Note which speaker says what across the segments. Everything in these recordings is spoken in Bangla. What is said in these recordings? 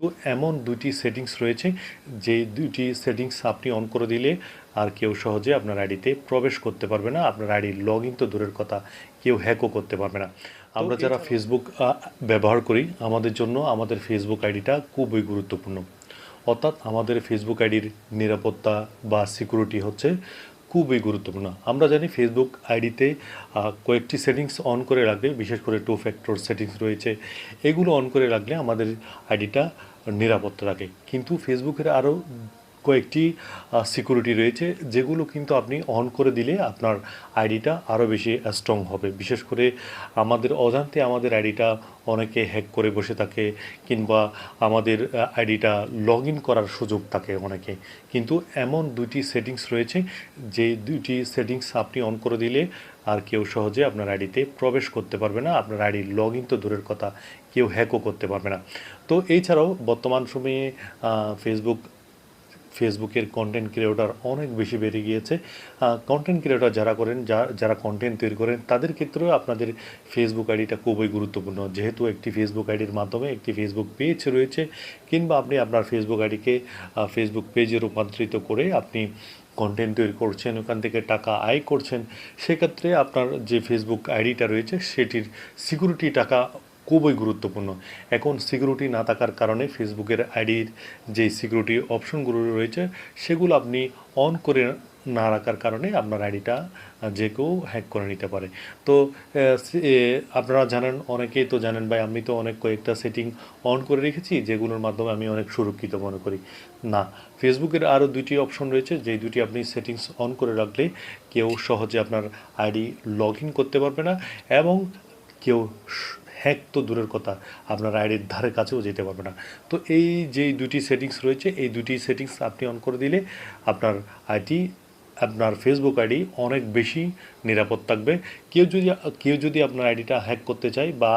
Speaker 1: তো এমন দুটি সেটিংস রয়েছে যে দুটি সেটিংস আপনি অন করে দিলে আর কেউ সহজে আপনার আইডিতে প্রবেশ করতে পারবে না আপনার আইডি লগ ইন তো দূরের কথা কেউ হ্যাকও করতে পারবে না। আমরা যারা ফেসবুক ব্যবহার করি আমাদের জন্য আমাদের ফেসবুক আইডিটা খুবই গুরুত্বপূর্ণ। অর্থাৎ আমাদের ফেসবুক আইডির নিরাপত্তা বা সিকিউরিটি হচ্ছে খুবই গুরুত্বপূর্ণ। আমরা জানি ফেসবুক আইডিতে কয়েকটি সেটিংস অন করে রাখলে বিশেষ করে টু ফ্যাক্টর সেটিংস রয়েছে। এগুলো অন করে রাখলে আমাদের আইডিটা নিরাপত্তা রাখে। কিন্তু ফেসবুকের আরও কয়েকটি সিকিউরিটি রয়েছে, যেগুলো কিন্তু আপনি অন করে দিলে আপনার আইডিটা আরও বেশি স্ট্রং হবে। বিশেষ করে আমাদের অজান্তে আমাদের আইডিটা অনেকে হ্যাক করে বসে থাকে, কিংবা আমাদের আইডিটা লগ ইন করার সুযোগ থাকে অনেকে। কিন্তু এমন দুটি সেটিংস রয়েছে, যে দুটি সেটিংস আপনি অন করে দিলে আর কেউ সহজে আপনার আইডিতে প্রবেশ করতে পারবে না, আপনার আইডি লগ ইন তো দূরের কথা, কেউ হ্যাকও করতে পারবে না। তো এছাড়াও বর্তমান সময়ে ফেসবুক ফেসবুকের কন্টেন্ট ক্রিয়েটর অনেক বেশি বেড়ে গিয়েছে। কন্টেন্ট ক্রিয়েটর যারা করেন যারা কন্টেন্ট তৈরি করেন, তাদের ক্ষেত্রেও আপনাদের ফেসবুক আইডিটা খুবই গুরুত্বপূর্ণ। যেহেতু একটি ফেসবুক আইডির মাধ্যমে একটি ফেসবুক পেজ রয়েছে, কিংবা আপনি আপনার ফেসবুক আইডিকে ফেসবুক পেজে রূপান্তরিত করে আপনি কন্টেন্ট তৈরি করছেন, ওখান থেকে টাকা আয় করছেন, সেক্ষেত্রে আপনার যে ফেসবুক আইডিটা রয়েছে, সেটির সিকিউরিটি টাকা খুবই গুরুত্বপূর্ণ। এখন সিকিউরিটি না থাকার কারণে ফেসবুকের আইডির যে সিকিউরিটি অপশনগুলো রয়েছে, সেগুলো আপনি অন করে না রাখার কারণে আপনার আইডিটা যে কেউ হ্যাক করে নিতে পারে। তো আপনারা জানেন, অনেকেই তো জানেন ভাই, আমি তো অনেক কয়েকটা সেটিং অন করে রেখেছি, যেগুলোর মাধ্যমে আমি অনেক সুরক্ষিত মনে করি। না ফেসবুকের আরও দুটি অপশন রয়েছে, যেই দুটি আপনি সেটিংস অন করে রাখলে কেউ সহজে আপনার আইডি লগ করতে পারবে না এবং কেউ হ্যাক তো দূরের কথা, আপনার আইডির ধারে কাছেও যেতে পারবে না। তো এই যে দুটি সেটিংস রয়েছে, এই দুটি সেটিংস আপনি অন করে দিলে আপনার আইটি আপনার ফেসবুক আইডি অনেক বেশি নিরাপদ থাকবে। কেউ যদি কেউ যদি আপনার আইডিটা হ্যাক করতে চায় বা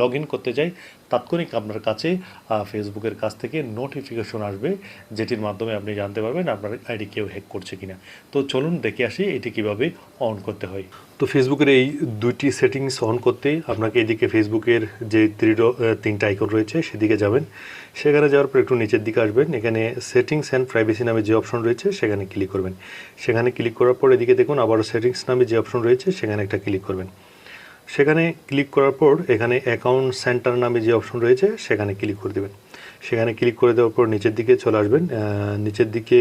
Speaker 1: লগ করতে চায় তাৎক্ষণিক আপনার কাছে ফেসবুকের কাছ থেকে নোটিফিকেশন আসবে, যেটির মাধ্যমে আপনি জানতে পারবেন আপনার আইডি কেউ হ্যাক করছে কিনা। তো চলুন দেখে আসি এটি কীভাবে অন করতে হয়। তো ফেসবুকের এই দুইটি সেটিংস অন করতে আপনাকে এদিকে ফেসবুকের যে তিনটা আইকন রয়েছে সেদিকে যাবেন। সেখানে যাওয়ার পর একটু নিচের দিকে আসবেন। এখানে সেটিংস অ্যান্ড প্রাইভেসি নামে যে অপশন রয়েছে সেখানে ক্লিক করবেন। সেখানে ক্লিক করার পর এদিকে দেখুন আবারও সেটিংস নামে যে অপশন রয়েছে সেখানে একটা ক্লিক করবেন। সেখানে ক্লিক করার পর এখানে অ্যাকাউন্ট সেন্টার নামে যে অপশন রয়েছে, সেখানে ক্লিক করে দেবেন। সেখানে ক্লিক করে দেওয়ার পর নিচের দিকে চলে আসবেন। নিচের দিকে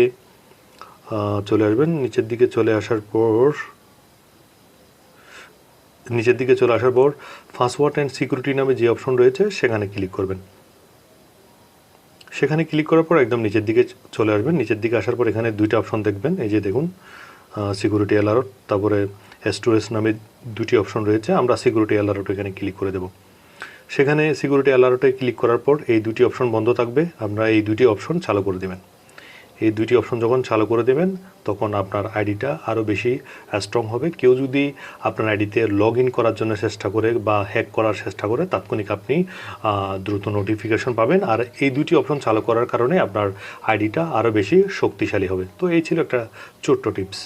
Speaker 1: চলে আসবেন। নিচের দিকে চলে আসার পর, নিচের দিকে চলে আসার পর পাসওয়ার্ড অ্যান্ড সিকিউরিটি নামে যে অপশন রয়েছে, সেখানে ক্লিক করবেন। সেখানে ক্লিক করার পর একদম নিচের দিকে চলে আসবেন। নিচের দিকে আসার পর এখানে দুইটা অপশন দেখবেন। এই যে দেখুন সিকিউরিটি অ্যালার্ট তারপরে স্টোরেজ নামে দুটি অপশন রয়েছে। আমরা সিকিউরিটি অ্যালার্ট এখানে ক্লিক করে দেবো। সেখানে সিকিউরিটি অ্যালার্টে ক্লিক করার পর এই দুটি অপশন বন্ধ থাকবে। আমরা এই দুটি অপশন চালু করে দেবেন। এই দুটি অপশন যখন চালু করে দেবেন, তখন আপনার আইডিটা আরও বেশি স্ট্রং হবে। কেউ যদি আপনার আইডিতে লগ ইন করার জন্য চেষ্টা করে বা হ্যাক করার চেষ্টা করে, তাৎক্ষণিক আপনি দ্রুত নোটিফিকেশন পাবেন। আর এই দুটি অপশন চালু করার কারণে আপনার আইডিটা আরও বেশি শক্তিশালী হবে। তো এই ছিল একটা ছোট্ট টিপস